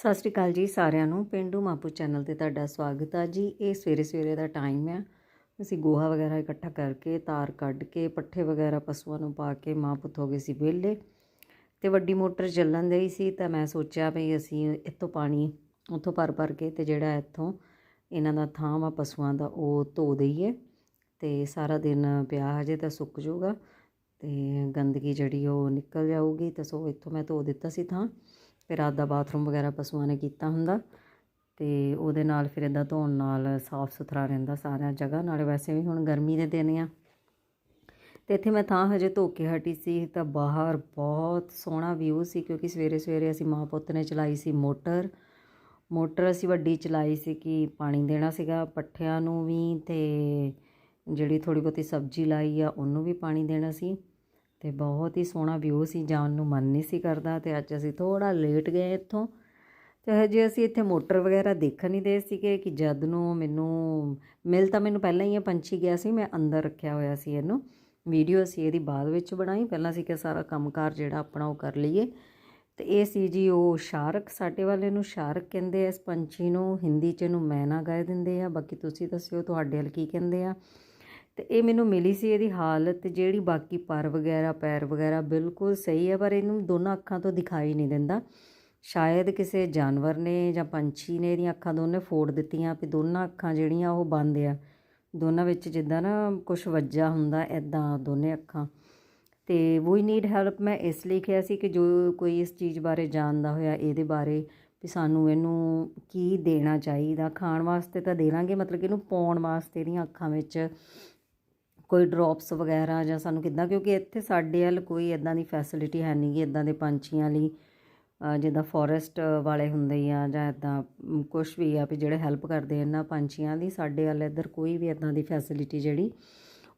ਸਤਿ ਸ਼੍ਰੀ ਅਕਾਲ ਜੀ ਸਾਰਿਆਂ ਨੂੰ। ਪਿੰਡੂ ਮਾਪੂ ਚੈਨਲ ਤੇ ਤੁਹਾਡਾ ਸਵਾਗਤ ਆ ਜੀ। ਇਹ ਸਵੇਰੇ ਸਵੇਰੇ ਦਾ ਟਾਈਮ ਆ। ਅਸੀਂ ਗੋਹਾ ਵਗੈਰਾ ਇਕੱਠਾ ਕਰਕੇ, ਤਾਰ ਕੱਢ ਕੇ, ਪੱਠੇ ਵਗੈਰਾ ਪਸ਼ੂਆਂ ਨੂੰ ਪਾ ਕੇ ਮਾਂ ਪੁੱਤ ਹੋ ਗਏ ਸੀ ਵਿਹਲੇ। ਤੇ ਵੱਡੀ ਮੋਟਰ ਚੱਲਣ ਦਈ ਸੀ ਤਾਂ ਮੈਂ ਸੋਚਿਆ ਵੀ ਅਸੀਂ ਇੱਥੋਂ ਪਾਣੀ ਉੱਥੋਂ ਭਰ ਭਰ ਕੇ ਤੇ ਜਿਹੜਾ ਇੱਥੋਂ ਇਹਨਾਂ ਦਾ ਥਾਂ ਵਾ ਪਸ਼ੂਆਂ ਦਾ ਉਹ ਧੋ ਦਈਏ। ਤੇ ਸਾਰਾ ਦਿਨ ਪਿਆ ਹਜੇ ਤਾਂ ਸੁੱਕ ਜਾਊਗਾ। ਤੇ ਗੰਦਗੀ ਜਿਹੜੀ ਉਹ ਨਿਕਲ ਜਾਊਗੀ। ਤਾਂ ਸੋ ਇੱਥੋਂ ਮੈਂ ਧੋ ਦਿੱਤਾ ਸੀ ਥਾਂ। ਫਿਰ ਰਾਤ ਦਾ ਬਾਥਰੂਮ ਵਗੈਰਾ ਪਸ਼ੂਆਂ ਨੇ ਕੀਤਾ ਹੁੰਦਾ ਤੇ ਉਹਦੇ ਨਾਲ ਫਿਰ ਇਦਾਂ ਧੋਣ ਨਾਲ ਸਾਫ਼ ਸੁਥਰਾ ਰਹਿੰਦਾ ਸਾਰਾ ਜਗ੍ਹਾ, ਨਾਲੇ ਵੈਸੇ ਵੀ ਹੁਣ ਗਰਮੀ ਦੇ ਦਿਨ ਆ। ਤੇ ਇੱਥੇ ਮੈਂ ਥਾਂ ਹਜੇ ਧੋ ਕੇ ਹਟੀ ਸੀ, ਤਾਂ ਬਾਹਰ ਬਹੁਤ ਸੋਹਣਾ ਵਿਊ ਸੀ, ਕਿਉਂਕਿ ਸਵੇਰੇ ਸਵੇਰੇ ਅਸੀਂ ਮਾਂ ਪੁੱਤ ਨੇ ਚਲਾਈ ਸੀ ਮੋਟਰ। ਮੋਟਰ ਅਸੀਂ ਵੱਡੀ ਚਲਾਈ ਸੀ ਕਿ ਪਾਣੀ ਦੇਣਾ ਸੀਗਾ ਪੱਠਿਆਂ ਨੂੰ ਵੀ ਤੇ ਜਿਹੜੀ ਥੋੜੀ ਬਹੁਤੀ ਸਬਜ਼ੀ ਲਾਈ ਆ, ਉਹਨੂੰ ਵੀ ਪਾਣੀ ਦੇਣਾ ਸੀ। ਤੇ ਬਹੁਤ ਹੀ ਸੋਹਣਾ ਵਿਊ ਸੀ, ਜਾਣ ਨੂੰ ਮਨ ਨਹੀਂ ਸੀ ਕਰਦਾ ਤੇ ਅੱਜ ਅਸੀਂ ਥੋੜਾ ਲੇਟ ਗਏ ਇੱਥੋਂ। ਤੇ ਹਜੇ ਅਸੀਂ ਇੱਥੇ ਮੋਟਰ ਵਗੈਰਾ ਦੇਖਣ ਨਹੀਂ ਦੇ ਸੀਗੇ ਕਿ ਜਦ ਨੂੰ ਮੈਨੂੰ, ਮਿਲ ਤਾਂ ਮੈਨੂੰ ਪਹਿਲਾਂ ਹੀ ਇਹ ਪੰਛੀ ਗਿਆ ਸੀ, ਮੈਂ ਅੰਦਰ ਰੱਖਿਆ ਹੋਇਆ ਸੀ ਇਹਨੂੰ। ਵੀਡੀਓ ਅਸੀਂ ਇਹਦੀ ਬਾਅਦ ਵਿੱਚ ਬਣਾਈ, ਪਹਿਲਾਂ ਸੀ ਕਿ ਸਾਰਾ ਕੰਮਕਾਰ ਜਿਹੜਾ ਆਪਣਾ ਉਹ ਕਰ ਲਈਏ। ਤੇ ਇਹ ਸੀ ਜੀ ਉਹ ਸ਼ਾਰਕ ਸਾਡੇ ਵਾਲੇ ਨੂੰ ਸ਼ਾਰਕ ਕਹਿੰਦੇ ਆ, ਇਸ ਪੰਛੀ ਨੂੰ, ਹਿੰਦੀ 'ਚ ਇਹਨੂੰ ਮੈਨਾ ਕਹਿ ਦਿੰਦੇ ਆ। ਬਾਕੀ ਤੁਸੀਂ ਦੱਸਿਓ, ਤੁਹਾਡੇ ਵੱਲ ਕੀ ਕਹਿੰਦੇ ਆ। ਤੇ ਇਹ ਮੈਨੂੰ ਮਿਲੀ ਸੀ ਇਹਦੀ ਹਾਲਤ, ਜਿਹੜੀ ਬਾਕੀ ਪਰ ਵਗੈਰਾ, ਪੈਰ ਵਗੈਰਾ ਬਿਲਕੁਲ ਸਹੀ ਹੈ ਪਰ ਇਹਨੂੰ ਦੋਨਾਂ ਅੱਖਾਂ ਤੋਂ ਦਿਖਾਈ ਨਹੀਂ ਦਿੰਦਾ। ਸ਼ਾਇਦ ਕਿਸੇ ਜਾਨਵਰ ਨੇ ਜਾਂ ਪੰਛੀ ਨੇ ਇਹਦੀਆਂ ਅੱਖਾਂ ਦੋਨੇ ਫੋੜ ਦਿੱਤੀਆਂ ਵੀ ਦੋਨਾਂ ਅੱਖਾਂ ਜਿਹੜੀਆਂ ਉਹ ਬੰਦ ਆ। ਦੋਨਾਂ ਵਿੱਚ ਜਿੱਦਾਂ ਨਾ ਕੁਝ ਵੱਜਾ ਹੁੰਦਾ ਐਦਾਂ ਦੋਨੇ ਅੱਖਾਂ। ਤੇ ਵੀ ਨੀਡ ਹੈਲਪ ਮੈਂ ਇਸ ਲਈ ਕਿਹਾ ਸੀ ਕਿ ਜੋ ਕੋਈ ਇਸ ਚੀਜ਼ ਬਾਰੇ ਜਾਣਦਾ ਹੋਇਆ ਇਹਦੇ ਬਾਰੇ ਵੀ ਸਾਨੂੰ ਇਹਨੂੰ ਕੀ ਦੇਣਾ ਚਾਹੀਦਾ। ਖਾਣ ਵਾਸਤੇ ਤਾਂ ਦੇ ਲਾਂਗੇ ਮਤਲਬ ਕਿ ਇਹਨੂੰ ਪਾਉਣ ਵਾਸਤੇ ਇਹਦੀਆਂ ਅੱਖਾਂ ਵਿੱਚ ਕੋਈ ਡ੍ਰੌਪਸ ਵਗੈਰਾ ਜਾਂ ਸਾਨੂੰ ਕਿੱਦਾਂ, ਕਿਉਂਕਿ ਇੱਥੇ ਸਾਡੇ ਵੱਲ ਕੋਈ ਇਦਾਂ ਦੀ ਫੈਸਿਲਿਟੀ ਹੈ ਨਹੀਂ ਗੀ ਇਦਾਂ ਦੇ ਪੰਛੀਆਂ ਲਈ ਜਿੱਦਾਂ ਫੋਰੈਸਟ ਵਾਲੇ ਹੁੰਦੇ ਆ ਜਾਂ ਇਦਾਂ ਕੁਝ ਵੀ ਆ ਵੀ ਜਿਹੜੇ ਹੈਲਪ ਕਰਦੇ ਇਹਨਾਂ ਪੰਛੀਆਂ ਦੀ, ਸਾਡੇ ਵੱਲ ਇੱਧਰ ਕੋਈ ਵੀ ਇਦਾਂ ਦੀ ਫੈਸਿਲਿਟੀ ਜਿਹੜੀ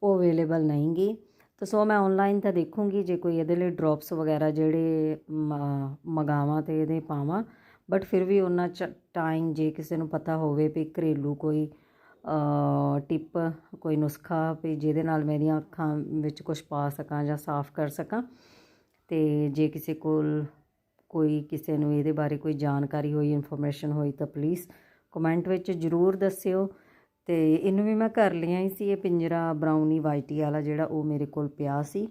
ਉਹ ਅਵੇਲੇਬਲ ਨਹੀਂ ਗੀ। ਤਾਂ ਸੋ ਮੈਂ ਆਨਲਾਈਨ ਤਾਂ ਦੇਖੂੰਗੀ ਜੇ ਕੋਈ ਇਹਦੇ ਲਈ ਡ੍ਰੌਪਸ ਵਗੈਰਾ ਜਿਹੜੇ ਮਗਾਵਾਂ ਤੇ ਇਹਦੇ ਪਾਵਾਂ ਬਟ ਫਿਰ ਵੀ ਉਹਨਾਂ ਚ ਟਾਈਮ ਜੇ ਕਿਸੇ ਨੂੰ ਪਤਾ ਹੋਵੇ ਵੀ ਘਰੇਲੂ ਕੋਈ ਟਿਪ ਕੋਈ ਨੁਸਖਾ ਵੀ ਜਿਹਦੇ ਨਾਲ ਮੇਰੀਆਂ ਅੱਖਾਂ ਵਿੱਚ ਕੁਝ ਪਾ ਸਕਾਂ ਜਾਂ ਸਾਫ਼ ਕਰ ਸਕਾਂ। ਅਤੇ ਜੇ ਕਿਸੇ ਕੋਲ ਕੋਈ ਕਿਸੇ ਨੂੰ ਇਹਦੇ ਬਾਰੇ ਕੋਈ ਜਾਣਕਾਰੀ ਹੋਈ ਇਨਫੋਰਮੇਸ਼ਨ ਹੋਈ ਤਾਂ ਪਲੀਜ਼ ਕਮੈਂਟ ਵਿੱਚ ਜ਼ਰੂਰ ਦੱਸਿਓ। ਤੇ ਇਹਨੂੰ ਵੀ ਮੈਂ ਕਰ ਲਿਆ ਹੀ ਸੀ, ਇਹ ਪਿੰਜਰਾ ਬਰਾਊਨੀ ਵਾਈਟੀ ਵਾਲਾ ਜਿਹੜਾ ਉਹ ਮੇਰੇ ਕੋਲ ਪਿਆ ਸੀ।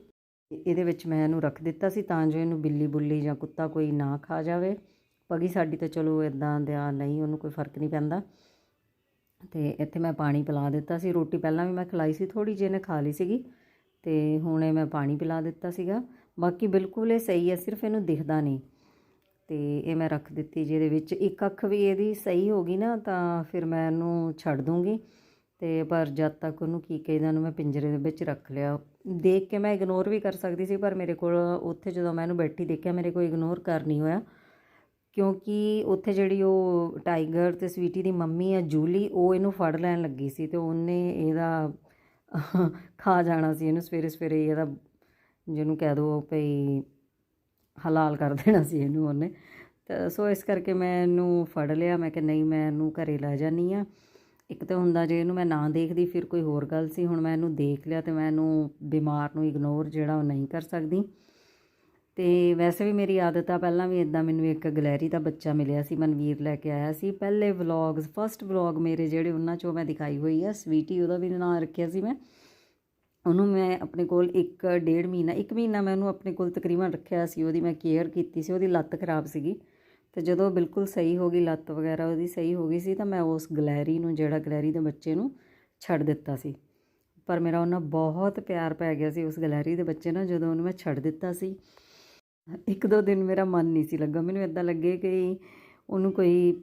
ਇਹਦੇ ਵਿੱਚ ਮੈਂ ਇਹਨੂੰ ਰੱਖ ਦਿੱਤਾ ਸੀ ਤਾਂ ਜੋ ਇਹਨੂੰ ਬਿੱਲੀ ਬੁੱਲੀ ਜਾਂ ਕੁੱਤਾ ਕੋਈ ਨਾ ਖਾ ਜਾਵੇ। ਪਗੀ ਸਾਡੀ ਤਾਂ ਚਲੋ ਇਦਾਂ ਦਾ ਨਹੀਂ, ਉਹਨੂੰ ਕੋਈ ਫ਼ਰਕ ਨਹੀਂ ਪੈਂਦਾ। ਤੇ ਇੱਥੇ ਮੈਂ ਪਾਣੀ ਪਿਲਾ ਦਿੱਤਾ ਸੀ। ਰੋਟੀ ਪਹਿਲਾਂ ਵੀ ਮੈਂ ਖਿਲਾਈ ਸੀ ਥੋੜੀ ਜਿਹੀ ਨੇ ਖਾ ਲਈ ਸੀਗੀ। ਤੇ ਹੁਣ ਇਹ ਮੈਂ ਪਾਣੀ ਪਿਲਾ ਦਿੱਤਾ ਸੀਗਾ। ਬਾਕੀ ਬਿਲਕੁਲ ਇਹ ਸਹੀ ਹੈ, ਸਿਰਫ ਇਹਨੂੰ ਦਿਖਦਾ ਨਹੀਂ। ਤੇ ਇਹ ਮੈਂ ਰੱਖ ਦਿੱਤੀ ਜਿਹਦੇ ਵਿੱਚ ਇੱਕ ਅੱਖ ਵੀ ਇਹਦੀ ਸਹੀ ਹੋ ਗਈ ਨਾ, ਤਾਂ ਫਿਰ ਮੈਂ ਇਹਨੂੰ ਛੱਡ ਦੂੰਗੀ। ਤੇ ਪਰ ਜਦ ਤੱਕ ਉਹਨੂੰ ਕੀ ਕਹਿੰਦਾ ਨੂੰ ਮੈਂ ਪਿੰਜਰੇ ਦੇ ਵਿੱਚ ਰੱਖ ਲਿਆ। ਦੇਖ ਕੇ ਮੈਂ ਇਗਨੋਰ ਵੀ ਕਰ ਸਕਦੀ ਸੀ, ਪਰ ਮੇਰੇ ਕੋਲ ਉੱਥੇ ਜਦੋਂ ਮੈਂ ਇਹਨੂੰ ਬੈਠੀ ਦੇਖਿਆ, ਮੇਰੇ ਕੋਲ ਇਗਨੋਰ ਕਰ ਨਹੀਂ ਹੋਇਆ। ਕਿਉਂਕਿ ਉੱਥੇ ਜਿਹੜੀ ਉਹ ਟਾਈਗਰ ਅਤੇ ਸਵੀਟੀ ਦੀ ਮੰਮੀ ਆ, ਜੂਲੀ, ਉਹ ਇਹਨੂੰ ਫੜ ਲੈਣ ਲੱਗੀ ਸੀ ਅਤੇ ਉਹਨੇ ਇਹਦਾ ਖਾ ਜਾਣਾ ਸੀ ਇਹਨੂੰ ਸਵੇਰੇ ਸਵੇਰੇ ਇਹਦਾ, ਜਿਹਨੂੰ ਕਹਿ ਦੋ ਭਈ ਹਲਾਲ ਕਰ ਦੇਣਾ ਸੀ ਇਹਨੂੰ ਉਹਨੇ। ਤਾਂ ਸੋ ਇਸ ਕਰਕੇ ਮੈਂ ਇਹਨੂੰ ਫੜ ਲਿਆ, ਮੈਂ ਕਿ ਨਹੀਂ, ਮੈਂ ਇਹਨੂੰ ਘਰੇ ਲੈ ਜਾਨੀ ਆ ਇੱਕ ਤਾਂ ਹੁੰਦਾ ਜੇ ਇਹਨੂੰ ਮੈਂ ਨਾ ਦੇਖਦੀ, ਫਿਰ ਕੋਈ ਹੋਰ ਗੱਲ ਸੀ, ਹੁਣ ਮੈਂ ਇਹਨੂੰ ਦੇਖ ਲਿਆ ਤੇ ਮੈਂ ਇਹਨੂੰ ਬਿਮਾਰ ਨੂੰ ਇਗਨੋਰ ਜਿਹੜਾ ਉਹ ਨਹੀਂ ਕਰ ਸਕਦੀ। ਤੇ ਵੈਸੇ ਵੀ ਮੇਰੀ ਆਦਤ ਆ, ਪਹਿਲਾਂ ਵੀ ਇਦਾਂ ਮੈਨੂੰ ਇੱਕ ਗਲੈਰੀ ਦਾ ਬੱਚਾ ਮਿਲਿਆ ਸੀ, ਮਨਵੀਰ ਲੈ ਕੇ ਆਇਆ ਸੀ। ਪਹਿਲੇ ਵਲੌਗਸ ਫਸਟ ਵਲੌਗ ਮੇਰੇ ਜਿਹੜੇ ਉਹਨਾਂ ਚੋਂ ਮੈਂ ਦਿਖਾਈ ਹੋਈ ਆ ਸਵੀਟੀ ਉਹਦਾ ਵੀ ਨਾਮ ਰੱਖਿਆ ਸੀ ਮੈਂ। ਉਹਨੂੰ ਮੈਂ ਆਪਣੇ ਕੋਲ ਇੱਕ ਡੇਢ ਮਹੀਨਾ, ਇੱਕ ਮਹੀਨਾ ਮੈਂ ਉਹਨੂੰ ਆਪਣੇ ਕੋਲ ਤਕਰੀਬਨ ਰੱਖਿਆ ਸੀ, ਉਹਦੀ ਮੈਂ ਕੇਅਰ ਕੀਤੀ ਸੀ, ਉਹਦੀ ਲੱਤ ਖਰਾਬ ਸੀਗੀ। ਤੇ ਜਦੋਂ ਬਿਲਕੁਲ ਸਹੀ ਹੋ ਗਈ ਲੱਤ ਵਗੈਰਾ, ਉਹਦੀ ਸਹੀ ਹੋ ਗਈ ਸੀ, ਤਾਂ ਮੈਂ ਉਸ ਗਲੈਰੀ ਨੂੰ, ਜਿਹੜਾ ਗਲੈਰੀ ਦੇ ਬੱਚੇ ਨੂੰ ਛੱਡ ਦਿੱਤਾ ਸੀ। ਪਰ ਮੇਰਾ ਉਹਨਾਂ ਬਹੁਤ ਪਿਆਰ ਪੈ ਗਿਆ ਸੀ ਉਸ ਗਲੈਰੀ ਦੇ ਬੱਚੇ ਨਾਲ, ਜਦੋਂ ਉਹਨੂੰ ਮੈਂ ਛੱਡ ਦਿੱਤਾ ਸੀ। ਇੱਕ ਦੋ ਦਿਨ ਮੇਰਾ ਮਨ ਨਹੀਂ ਸੀ ਲੱਗਾ। ਮੈਨੂੰ ਇੱਦਾਂ ਲੱਗੇ ਕਿ ਉਹਨੂੰ ਕੋਈ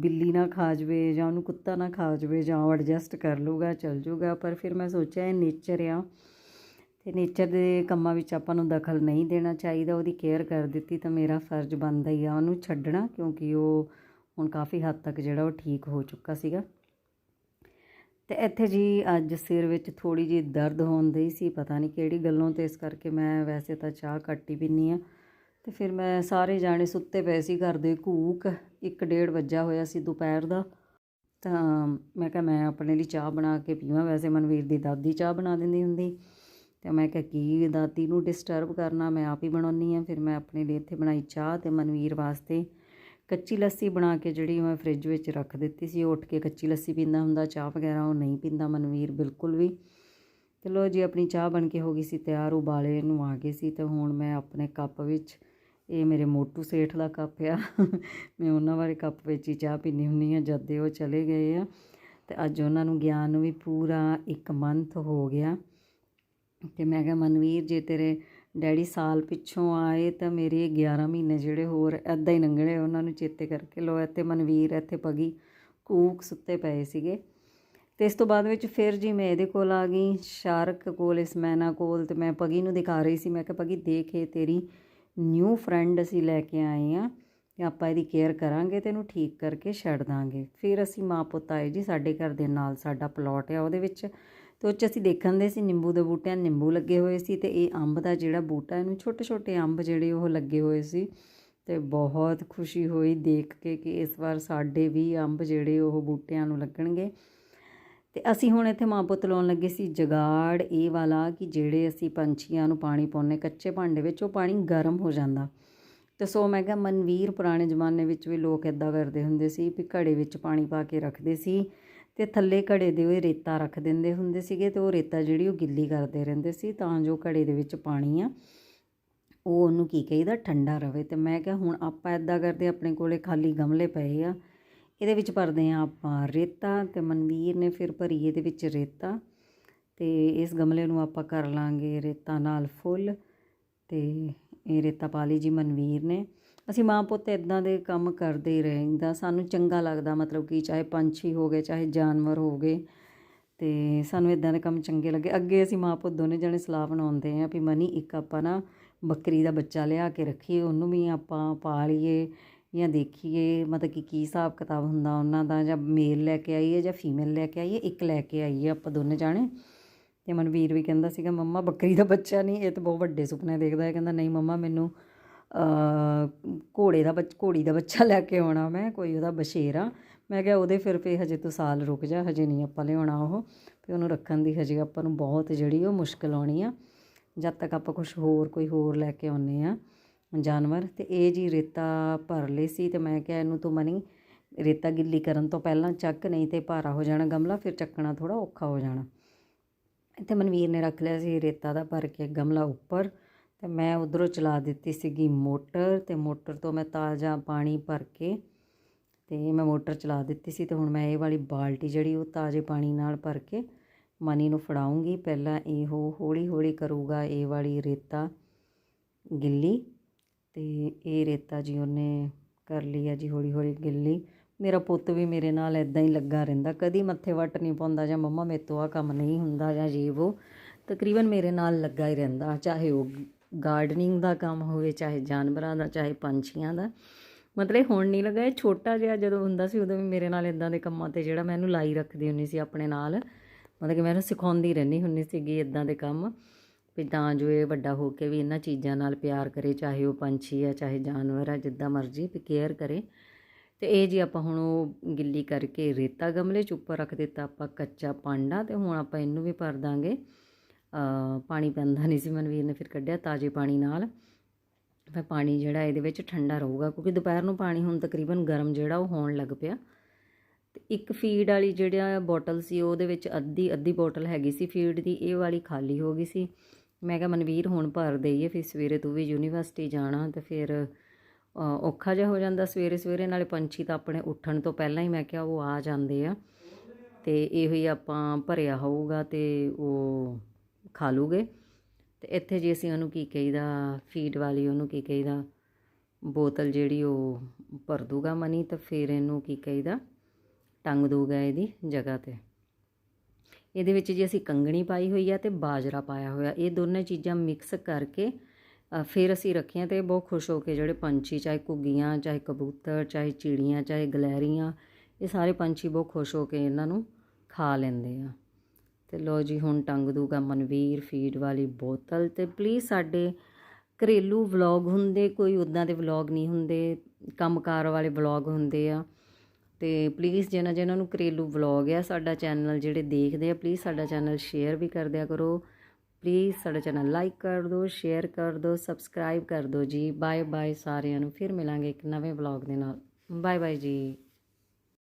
ਬਿੱਲੀ ਨਾ ਖਾ ਜਾਵੇ ਜਾਂ ਉਹਨੂੰ ਕੁੱਤਾ ਨਾ ਖਾ ਜਾਵੇ ਜਾਂ ਉਹ ਐਡਜਸਟ ਕਰ ਲੂਗਾ ਚੱਲ ਜੂਗਾ। ਪਰ ਫਿਰ ਮੈਂ ਸੋਚਿਆ ਇਹ ਨੇਚਰ ਆ ਤੇ ਨੇਚਰ ਦੇ ਕੰਮਾਂ ਵਿੱਚ ਆਪਾਂ ਨੂੰ ਦਖਲ ਨਹੀਂ ਦੇਣਾ ਚਾਹੀਦਾ। ਉਹਦੀ ਕੇਅਰ ਕਰ ਦਿੱਤੀ ਤਾਂ ਮੇਰਾ ਫਰਜ਼ ਬਣਦਾ ਹੀ ਆ। ਉਹਨੂੰ ਛੱਡਣਾ ਕਿਉਂਕਿ ਉਹ ਹੁਣ ਕਾਫੀ ਹੱਦ ਤੱਕ ਜਿਹੜਾ ਉਹ ਠੀਕ ਹੋ ਚੁੱਕਾ ਸੀਗਾ। ਤੇ ਇੱਥੇ ਜੀ ਅੱਜ ਸਿਰ ਵਿੱਚ ਥੋੜੀ ਜਿਹੀ ਦਰਦ ਹੁੰਦੀ ਸੀ, ਪਤਾ ਨਹੀਂ ਕਿਹੜੀ ਗੱਲੋਂ ਤੇ ਇਸ ਕਰਕੇ ਮੈਂ ਵੈਸੇ ਤਾਂ ਚਾਹ ਘੱਟ ਹੀ ਪੀਨੀ ਆ ਤੇ ਫਿਰ ਮੈਂ ਸਾਰੇ ਜਾਣੇ ਸੁੱਤੇ ਪਏ ਸੀ, ਘਰ ਦੇ ਘੂਕ 1:30 ਵਜਾ ਹੋਇਆ ਸੀ ਦੁਪਹਿਰ ਦਾ। ਤਾਂ ਮੈਂ ਕਿਹਾ ਮੈਂ ਆਪਣੇ ਲਈ ਚਾਹ ਬਣਾ ਕੇ ਪੀਵਾਂ, ਵੈਸੇ ਮਨਵੀਰ ਦੀ ਦਾਦੀ ਚਾਹ ਬਣਾ ਦਿੰਦੀ ਹੁੰਦੀ। ਤੇ ਮੈਂ ਕਿਹਾ ਕੀ ਦਾਦੀ ਨੂੰ ਡਿਸਟਰਬ ਕਰਨਾ, ਮੈਂ ਆਪ ਹੀ ਬਣਾਉਣੀ ਆ ਫਿਰ ਮੈਂ ਆਪਣੇ ਲਈ ਇੱਥੇ ਬਣਾਈ ਚਾਹ ਤੇ ਮਨਵੀਰ ਵਾਸਤੇ ਕੱਚੀ ਲੱਸੀ ਬਣਾ ਕੇ ਜਿਹੜੀ ਮੈਂ ਫ੍ਰਿਜ ਵਿੱਚ ਰੱਖ ਦਿੱਤੀ ਸੀ, ਉਹ ਉੱਠ ਕੇ ਕੱਚੀ ਲੱਸੀ ਪੀਂਦਾ ਹੁੰਦਾ, ਚਾਹ ਵਗੈਰਾ ਉਹ ਨਹੀਂ ਪੀਂਦਾ ਮਨਵੀਰ ਬਿਲਕੁਲ ਵੀ। ਤੇ ਲੋ ਜੀ, ਆਪਣੀ ਚਾਹ ਬਣ ਕੇ ਹੋ ਗਈ ਸੀ ਤਿਆਰ, ਉਬਾਲੇ ਨੂੰ ਆ ਗਏ ਸੀ ਤੇ ਹੁਣ ਮੈਂ ਆਪਣੇ ਕੱਪ ਵਿੱਚ, ਇਹ ਮੇਰੇ ਮੋਟੂ ਸੇਠ ਦਾ ਕੱਪ ਆ। ਮੈਂ ਉਹਨਾਂ ਵਾਲੇ ਕੱਪ ਵਿੱਚ ਹੀ ਚਾਹ ਪੀਣੀ ਹੁੰਦੀ ਆ ਜਦ ਦੇ ਉਹ ਚਲੇ ਗਏ ਆ। ਤੇ ਅੱਜ ਉਹਨਾਂ ਨੂੰ ਗਿਆਨ ਨੂੰ ਵੀ ਪੂਰਾ ਇੱਕ ਮੰਥ ਹੋ ਗਿਆ। ਤੇ ਮੈਂ ਕਿਹਾ, ਮਨਵੀਰ, ਜੇ ਤੇਰੇ ਡੈਡੀ ਸਾਲ ਪਿੱਛੋਂ ਆਏ ਤਾਂ ਮੇਰੇ 11 ਮਹੀਨੇ ਜਿਹੜੇ ਹੋਰ ਐਦਾਂ ਹੀ ਲੰਘਣੇ, ਉਹਨਾਂ ਨੂੰ ਚੇਤੇ ਕਰਕੇ ਲੋ ਇੱਥੇ ਮਨਵੀਰ, ਇੱਥੇ ਪਗੀ ਕੂਕ ਸੁੱਤੇ ਪਏ ਸੀਗੇ। ਤੇ ਇਸ ਤੋਂ ਬਾਅਦ ਵਿੱਚ ਫਿਰ ਜੀ ਮੈਂ ਇਹਦੇ ਕੋਲ ਆ ਗਈ, ਸ਼ਾਰਕ ਕੋਲ, ਇਸ ਮੈਨਾ ਕੋਲ, ਤੇ ਮੈਂ ਪਗੀ ਨੂੰ ਦਿਖਾ ਰਹੀ ਸੀ। ਮੈਂ ਕਿਹਾ ਪਗੀ ਦੇਖ, ਇਹ ਤੇਰੀ ਨਿਊ ਫਰੈਂਡ ਅਸੀਂ ਲੈ ਕੇ ਆਏ ਆ ਤੇ ਆਪਾਂ ਇਹਦੀ ਕੇਅਰ ਕਰਾਂਗੇ ਤੇ ਇਹਨੂੰ ਠੀਕ ਕਰਕੇ ਛੱਡ ਦਾਂਗੇ। ਫਿਰ ਅਸੀਂ ਮਾਂ ਪੁੱਤ ਆਏ ਜੀ ਸਾਡੇ ਘਰ ਦੇ ਨਾਲ, ਸਾਡਾ ਪਲਾਟ ਆ ਉਹਦੇ ਵਿੱਚ। ਤੇ ਉਹ 'ਚ ਅਸੀਂ ਦੇਖਣ ਦੇ ਸੀ ਨਿੰਬੂ ਦੇ ਬੂਟਿਆਂ, ਨਿੰਬੂ ਲੱਗੇ ਹੋਏ ਸੀ ਤੇ ਇਹ ਅੰਬ ਦਾ ਜਿਹੜਾ ਬੂਟਾ, ਇਹਨੂੰ ਛੋਟੇ ਛੋਟੇ ਅੰਬ ਜਿਹੜੇ ਉਹ ਲੱਗੇ ਹੋਏ ਸੀ ਤੇ ਬਹੁਤ ਖੁਸ਼ੀ ਹੋਈ ਦੇਖ ਕੇ ਕਿ ਇਸ ਵਾਰ ਸਾਡੇ ਵੀ ਅੰਬ ਜਿਹੜੇ ਉਹ ਬੂਟਿਆਂ ਨੂੰ ਲੱਗਣਗੇ। ਤੇ ਅਸੀਂ ਹੁਣ ਇੱਥੇ ਮਾਂ ਪੁੱਤ ਲਾਉਣ ਲੱਗੇ ਸੀ ਜਗਾੜ, ਇਹ ਵਾਲਾ ਕਿ ਜਿਹੜੇ ਅਸੀਂ ਪੰਛੀਆਂ ਨੂੰ ਪਾਣੀ ਪਾਉਂਦੇ ਕੱਚੇ ਭਾਂਡੇ ਵਿੱਚ ਉਹ ਪਾਣੀ ਗਰਮ ਹੋ ਜਾਂਦਾ। ਤੇ ਸੋ ਮੈਂ ਕਿਹਾ ਮਨਵੀਰ ਪੁਰਾਣੇ ਜ਼ਮਾਨੇ ਵਿੱਚ ਵੀ ਲੋਕ ਇਦਾਂ ਕਰਦੇ ਹੁੰਦੇ ਸੀ ਵੀ ਘੜੇ ਵਿੱਚ ਪਾਣੀ ਪਾ ਕੇ ਰੱਖਦੇ ਸੀ। ਤੇ ਥੱਲੇ ਘੜੇ ਦੇ ਉਹ ਰੇਤਾ ਰੱਖ ਦਿੰਦੇ ਹੁੰਦੇ ਸੀਗੇ ਤੇ ਉਹ ਰੇਤਾ ਜਿਹੜੀ ਉਹ ਗਿੱਲੀ ਕਰਦੇ ਰਹਿੰਦੇ ਸੀ, ਤਾਂ ਜੋ ਘੜੇ ਦੇ ਵਿੱਚ ਪਾਣੀ ਆ, ਉਹ ਉਹਨੂੰ ਕੀ ਕਹੀਦਾ, ਠੰਡਾ ਰਵੇ। ਤੇ ਮੈਂ ਕਿਹਾ, ਹੁਣ ਆਪਾਂ ਇਦਾਂ ਕਰਦੇ, ਆਪਣੇ ਕੋਲੇ ਖਾਲੀ ਗਮਲੇ ਪਏ ਆ, ਇਹਦੇ ਵਿੱਚ ਭਰਦੇ ਆ ਆਪਾਂ ਰੇਤਾ ਤੇ ਮਨਵੀਰ ਨੇ ਫਿਰ ਭਰੀ ਇਹਦੇ ਵਿੱਚ ਰੇਤਾ ਤੇ ਇਸ ਗਮਲੇ ਨੂੰ ਆਪਾਂ ਕਰ ਲਾਂਗੇ ਰੇਤਾ ਨਾਲ ਫੁੱਲ ਤੇ ਇਹ ਰੇਤਾ ਪਾ ਲਈ ਜੀ ਮਨਵੀਰ ਨੇ। ਅਸੀਂ ਮਾਂ ਪੁੱਤ ਇਦਾਂ ਦੇ ਕੰਮ ਕਰਦੇ ਰਹਿੰਦਾ। ਸਾਨੂੰ ਚੰਗਾ ਲੱਗਦਾ, ਮਤਲਬ ਕਿ ਚਾਹੇ ਪੰਛੀ ਹੋ ਗਏ, ਚਾਹੇ ਜਾਨਵਰ ਹੋ ਗਏ, ਤੇ ਸਾਨੂੰ ਇਦਾਂ ਦੇ ਕੰਮ ਚੰਗੇ ਲੱਗੇ। ਅੱਗੇ ਅਸੀਂ ਮਾਂ ਪੁੱਤ ਦੋਨੇ ਜਣੇ ਸਲਾਹ ਬਣਾਉਂਦੇ ਆਂ ਵੀ ਮਨੀ, ਇੱਕ ਆਪਾਂ ਨਾ ਬੱਕਰੀ ਦਾ ਬੱਚਾ ਲਿਆ ਕੇ ਰੱਖੀਏ, ਉਹਨੂੰ ਵੀ ਆਪਾਂ ਪਾਲੀਏ ਜਾਂ ਦੇਖੀਏ, ਮਤਲਬ ਕਿ ਕੀ ਹਿਸਾਬ ਕਿਤਾਬ ਹੁੰਦਾ ਉਹਨਾਂ ਦਾ, ਜਾਂ ਮੇਲ ਲੈ ਕੇ ਆਈਏ ਜਾਂ ਫੀਮੇਲ ਲੈ ਕੇ ਆਈਏ, ਇੱਕ ਲੈ ਕੇ ਆਈਏ ਆਪਾਂ ਦੋਨੇ ਜਾਣੇ। ਤੇ ਮਨਵੀਰ ਵੀ ਕਹਿੰਦਾ ਸੀਗਾ, ਮੰਮਾ, ਬੱਕਰੀ ਦਾ ਬੱਚਾ ਨਹੀਂ, ਇਹ ਤਾਂ ਬਹੁਤ ਵੱਡੇ ਸੁਪਨੇ ਦੇਖਦਾ ਹੈ। ਕਹਿੰਦਾ, ਨਹੀਂ ਮੰਮਾ, ਮੈਨੂੰ ਘੋੜੇ ਦਾ ਬੱਚ, ਘੋੜੀ ਦਾ ਬੱਚਾ ਲੈ ਕੇ ਆਉਣਾ ਮੈਂ, ਕੋਈ ਉਹਦਾ ਬਸ਼ੇਰਾ ਮੈਂ ਕਿਹਾ ਉਹਦੇ ਫਿਰ ਪੇ ਹਜੇ ਤੂੰ ਸਾਲ ਰੁਕ ਜਾ, ਹਜੇ ਨਹੀਂ ਆਪਾਂ ਲਿਆਉਣਾ ਉਹ। ਤੇ ਉਹਨੂੰ ਰੱਖਣ ਦੀ ਹਜੇ ਆਪਾਂ ਨੂੰ ਬਹੁਤ ਜਿਹੜੀ ਉਹ ਮੁਸ਼ਕਲ ਆਉਣੀ ਆ। ਜਦ ਤੱਕ ਆਪਾਂ ਕੁਝ ਹੋਰ, ਕੋਈ ਹੋਰ ਲੈ ਕੇ ਆਉਨੇ ਆ ਜਾਨਵਰ। ਤੇ ਇਹ ਜੀ ਰੇਤਾ ਭਰ ਲਈ ਸੀ ਤੇ ਮੈਂ ਕਿਹਾ ਇਹਨੂੰ ਤੂੰ ਮਨੀ ਰੇਤਾ ਗਿੱਲੀ ਕਰਨ ਤੋਂ ਪਹਿਲਾਂ ਚੱਕ, ਨਹੀਂ ਤੇ ਭਾਰਾ ਹੋ ਜਾਣਾ ਗਮਲਾ, ਫਿਰ ਚੱਕਣਾ ਥੋੜਾ ਔਖਾ ਹੋ ਜਾਣਾ। ਇੱਥੇ ਮਨਵੀਰ ਨੇ ਰੱਖ ਲਿਆ ਸੀ ਰੇਤਾ ਦਾ ਭਰ ਕੇ ਗਮਲਾ ਉੱਪਰ। ਤੇ ਮੈਂ ਉਧਰੋਂ ਚਲਾ ਦਿੱਤੀ ਸੀਗੀ ਮੋਟਰ ਤੇ ਮੋਟਰ ਤੋਂ ਮੈਂ ਤਾਜ਼ਾ ਪਾਣੀ ਭਰ ਕੇ ਤੇ ਮੈਂ ਮੋਟਰ ਚਲਾ ਦਿੱਤੀ ਸੀ ਤੇ ਹੁਣ ਮੈਂ ਇਹ ਵਾਲੀ ਬਾਲਟੀ ਜਿਹੜੀ ਉਹ ਤਾਜ਼ੇ ਪਾਣੀ ਨਾਲ ਭਰ ਕੇ ਮਨੀ ਨੂੰ ਫੜਾਉਂਗੀ। ਪਹਿਲਾਂ ਇਹੋ ਹੌਲੀ ਹੌਲੀ ਕਰੂਗਾ ਇਹ ਵਾਲੀ ਰੇਤਾ ਗਿੱਲੀ ਤੇ ਇਹ ਰੇਤਾ ਜੀ ਉਹਨੇ ਕਰ ਲਈ ਆ ਜੀ ਹੌਲੀ ਹੌਲੀ ਗਿੱਲੀ। ਮੇਰਾ ਪੁੱਤ ਵੀ ਮੇਰੇ ਨਾਲ ਇਦਾਂ ਹੀ ਲੱਗਾ ਰਹਿੰਦਾ, ਕਦੀ ਮੱਥੇ ਵੱਟ ਨਹੀਂ ਪਾਉਂਦਾ ਜਾਂ ਮੰਮਾ ਮੇਰੇ ਤੋਂ ਆ ਕੰਮ ਨਹੀਂ ਹੁੰਦਾ ਜਾਂ ਜੇ ਉਹ ਤਕਰੀਬਨ ਮੇਰੇ ਨਾਲ ਲੱਗਾ ਹੀ ਰਹਿੰਦਾ, ਚਾਹੇ ਉਹ ਗਾਰਡਨਿੰਗ ਦਾ ਕੰਮ ਹੋਵੇ, ਚਾਹੇ ਜਾਨਵਰਾਂ ਦਾ, ਚਾਹੇ ਪੰਛੀਆਂ ਦਾ। ਮਤਲਬ ਹੁਣ ਨਹੀਂ ਲੱਗਾ, ਇਹ ਛੋਟਾ ਜਿਹਾ ਜਦੋਂ ਹੁੰਦਾ ਸੀ, ਉਦੋਂ ਵੀ ਮੇਰੇ ਨਾਲ ਇਦਾਂ ਦੇ ਕੰਮਾਂ ਤੇ ਜਿਹੜਾ ਮੈਂ ਇਹਨੂੰ ਲਾਈ ਰੱਖਦੀ ਹੁੰਦੀ ਸੀ ਆਪਣੇ ਨਾਲ। ਮਤਲਬ ਕਿ ਮੈਂ ਇਹਨੂੰ ਸਿਖਾਉਂਦੀ ਰਹਿੰਦੀ ਹੁੰਦੀ ਸੀਗੀ ਇਦਾਂ ਦੇ ਕੰਮ, ਵੀ ਤਾਂ ਜੋ ਇਹ ਵੱਡਾ ਹੋ ਕੇ ਵੀ ਇਹਨਾਂ ਚੀਜ਼ਾਂ ਨਾਲ ਪਿਆਰ ਕਰੇ, ਚਾਹੇ ਉਹ ਪੰਛੀ ਆ, ਚਾਹੇ ਜਾਨਵਰ ਆ, ਜਿੱਦਾਂ ਮਰਜ਼ੀ ਵੀ ਕੇਅਰ ਕਰੇ। ਤੇ ਇਹ ਜੀ ਆਪਾਂ ਹੁਣ ਉਹ ਗਿੱਲੀ ਕਰਕੇ ਰੇਤਾ ਗਮਲੇ 'ਚ ਉੱਪਰ ਰੱਖ ਦਿੱਤਾ, ਆਪਾਂ ਕੱਚਾ ਪਾਂਡਾ ਤੇ ਹੁਣ ਆਪਾਂ ਇਹਨੂੰ ਵੀ ਭਰ ਦਾਂਗੇ। ਪਾਣੀ ਪੈਂਦਾ ਨਹੀਂ ਸੀ, ਮਨਵੀਰ ਨੇ ਫਿਰ ਕੱਢਿਆ ਤਾਜ਼ੇ ਪਾਣੀ ਨਾਲ। ਫਿਰ ਪਾਣੀ ਜਿਹੜਾ ਇਹਦੇ ਵਿੱਚ ਠੰਡਾ ਰਹੂਗਾ, ਕਿਉਂਕਿ ਦੁਪਹਿਰ ਨੂੰ ਪਾਣੀ ਹੁਣ ਤਕਰੀਬਨ ਗਰਮ ਜਿਹੜਾ ਉਹ ਹੋਣ ਲੱਗ ਪਿਆ। ਤੇ ਇੱਕ ਫੀਡ ਵਾਲੀ ਜਿਹੜਾ ਬੋਟਲ ਸੀ, ਉਹਦੇ ਵਿੱਚ ਅੱਧੀ ਅੱਧੀ ਬੋਟਲ ਹੈਗੀ ਸੀ ਫੀਡ ਦੀ, ਇਹ ਵਾਲੀ ਖਾਲੀ ਹੋ ਗਈ ਸੀ। ਮੈਂ ਕਿਹਾ, ਮਨਵੀਰ, ਹੁਣ ਭਰ ਦੇਈਏ, ਫਿਰ ਸਵੇਰੇ ਤੂੰ ਵੀ ਯੂਨੀਵਰਸਿਟੀ ਜਾਣਾ, ਤੇ ਫਿਰ ਔਖਾ ਜਿਹਾ ਹੋ ਜਾਂਦਾ ਸਵੇਰੇ ਸਵੇਰੇ, ਨਾਲੇ ਪੰਛੀ ਤਾਂ ਆਪਣੇ ਉੱਠਣ ਤੋਂ ਪਹਿਲਾਂ ਹੀ ਮੈਂ ਕਿਹਾ ਉਹ ਆ ਜਾਂਦੇ ਆ। ਤੇ ਇਹੋ ਹੀ ਆਪਾਂ ਭਰਿਆ ਹੋਊਗਾ ਤੇ ਉਹ ਖਾ ਲੂਗੇ। ਤੇ ਇੱਥੇ ਜੇ ਅਸੀਂ ਉਹਨੂੰ ਕੀ ਕਹੀਦਾ ਫੀਡ ਵਾਲੀ ਉਹਨੂੰ ਕੀ ਕਹੀਦਾ, ਬੋਤਲ ਜਿਹੜੀ ਉਹ ਭਰ ਦੂਗਾ ਮਨੀ, ਤਾਂ ਫਿਰ ਇਹਨੂੰ ਕੀ ਕਹੀਦਾ, ਟੰਗ ਦੂਗਾ ਇਹਦੀ ਜਗ੍ਹਾ ਤੇ। ਇਹਦੇ ਵਿੱਚ ਜੇ ਅਸੀਂ ਕੰਗਣੀ ਪਾਈ ਹੋਈ ਆ ਤੇ ਬਾਜਰਾ ਪਾਇਆ ਹੋਇਆ, ਇਹ ਦੋਨੇ ਚੀਜ਼ਾਂ ਮਿਕਸ ਕਰਕੇ ਫਿਰ ਅਸੀਂ ਰੱਖੀਆਂ ਤੇ ਬਹੁਤ ਖੁਸ਼ ਹੋ ਕੇ ਜਿਹੜੇ ਪੰਛੀ, ਚਾਹੇ ਘੁੱਗੀਆਂ, ਚਾਹੇ ਕਬੂਤਰ, ਚਾਹੇ ਚਿੜੀਆਂ, ਚਾਹੇ ਗਲੈਰੀਆਂ, ਇਹ ਸਾਰੇ ਪੰਛੀ ਬਹੁਤ ਖੁਸ਼ ਹੋ ਕੇ ਇਹਨਾਂ ਨੂੰ ਖਾ ਲੈਂਦੇ ਆ। ਤੇ ਲੋ ਜੀ, ਹੁਣ ਟੰਗ ਦੂਗਾ ਮਨਵੀਰ ਫੀਡ ਵਾਲੀ ਬੋਤਲ ਤੇ ਪਲੀਜ਼ ਸਾਡੇ ਘਰੇਲੂ ਵਲੌਗ ਹੁੰਦੇ, ਕੋਈ ਉਦਾਂ ਦੇ ਵਲੌਗ ਨਹੀਂ ਹੁੰਦੇ, ਕੰਮਕਾਰ ਵਾਲੇ ਵਲੌਗ ਹੁੰਦੇ ਆ। ਤੇ ਪਲੀਜ਼ ਜਿਹਨਾਂ ਜਿਹਨਾਂ ਨੂੰ ਘਰੇਲੂ ਵਲੌਗ ਆ, ਸਾਡਾ ਚੈਨਲ ਜਿਹੜੇ ਦੇਖਦੇ ਆ ਪਲੀਜ਼ ਸਾਡਾ ਚੈਨਲ ਸ਼ੇਅਰ ਵੀ ਕਰ ਦਿਆ ਕਰੋ। ਪਲੀਜ਼ ਸਾਡਾ ਚੈਨਲ ਲਾਈਕ ਕਰ ਦਿਓ ਸ਼ੇਅਰ ਕਰ ਦਿਓ ਸਬਸਕ੍ਰਾਈਬ ਕਰ ਦਿਓ ਜੀ। ਬਾਏ ਬਾਏ ਸਾਰਿਆਂ ਨੂੰ, ਫਿਰ ਮਿਲਾਂਗੇ ਇੱਕ ਨਵੇਂ ਵਲੌਗ ਦੇ ਨਾਲ। ਬਾਏ ਬਾਏ ਜੀ।